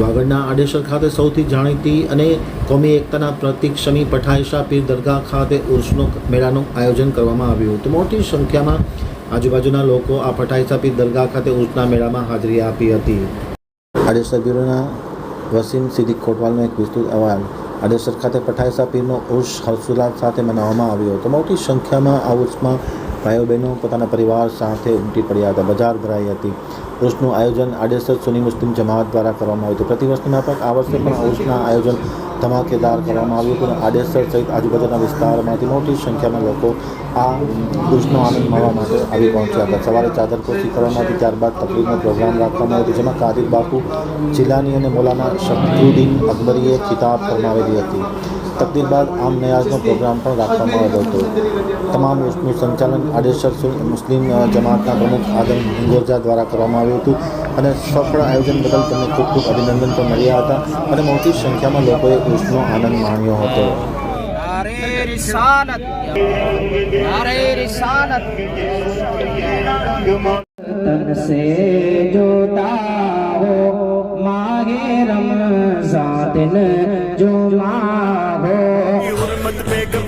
વાગડના આડેસર ખાતે સૌથી જાણીતી અને કોમી એકતાના પ્રતિક શમી પઠાઈશા પીર દરગાહ ખાતે ઉર્સનો મેળાનું આયોજન કરવામાં આવ્યું હતું. મોટી સંખ્યામાં આજુબાજુના લોકો આ પઠાઈશા પીર દરગાહ ખાતે ઉર્સના મેળામાં હાજરી આપી હતી. આડેસર બ્યુરોના વસીમ સિદ્દીક કોટવાલનો એક વિસ્તૃત અહેવાલ આડેસર ખાતે પઠાઈશા પીરનો ઉર્સ હર્ષોલ્લાસ સાથે મનાવવામાં આવ્યો હતો. મોટી સંખ્યામાં આ ઉર્સમાં ભાઈઓ બહેનો પોતાના પરિવાર સાથે ઉમટી પડ્યા હતા. બજાર ભરાઈ હતી. ઉર્સનું આયોજન આડેસર સુની મુસ્લિમ જમાત દ્વારા કરવામાં આવ્યું હતું. પ્રતિવર્ષની માફક આ વર્ષે પણ ઉર્સના આયોજન ધમાકેદાર કરવામાં આવ્યું હતું આડેસર સહિત આજુબાજુના વિસ્તારમાંથી મોટી સંખ્યામાં લોકો આ ઉર્સનો આનંદ માણવા માટે આવી પહોંચ્યા હતા. સવારે ચાદર પોથી કરવામાં આવી ત્યારબાદ તકલીફનો પ્રોગ્રામ રાખવામાં આવ્યો હતો, જેમાં કાદિર બાપુ જિલ્લાની અને મોલાના શક્તિઉદ્દીન અકબરીએ ખિતાબ ફરમાવેલી હતી. તકદીર બાદ આમ નયાઝનો પ્રોગ્રામ પણ રાખવામાં આવ્યો હતો. તમામ સંચાલન આડેસર મુસ્લિમ જમાતના પ્રમુખ આદમ હિંગોરજા દ્વારા કરવામાં આવ્યું હતું અને સફળ આયોજન બદલ તેમને ખૂબ ખૂબ અભિનંદન પણ મળ્યા હતા અને મોટી સંખ્યામાં લોકોએ ઇસ્ટનો આનંદ માણ્યો હતો. رسالت نعرہ رسالت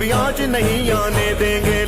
माहो हुर्मत पे कभी आज नहीं आने देंगे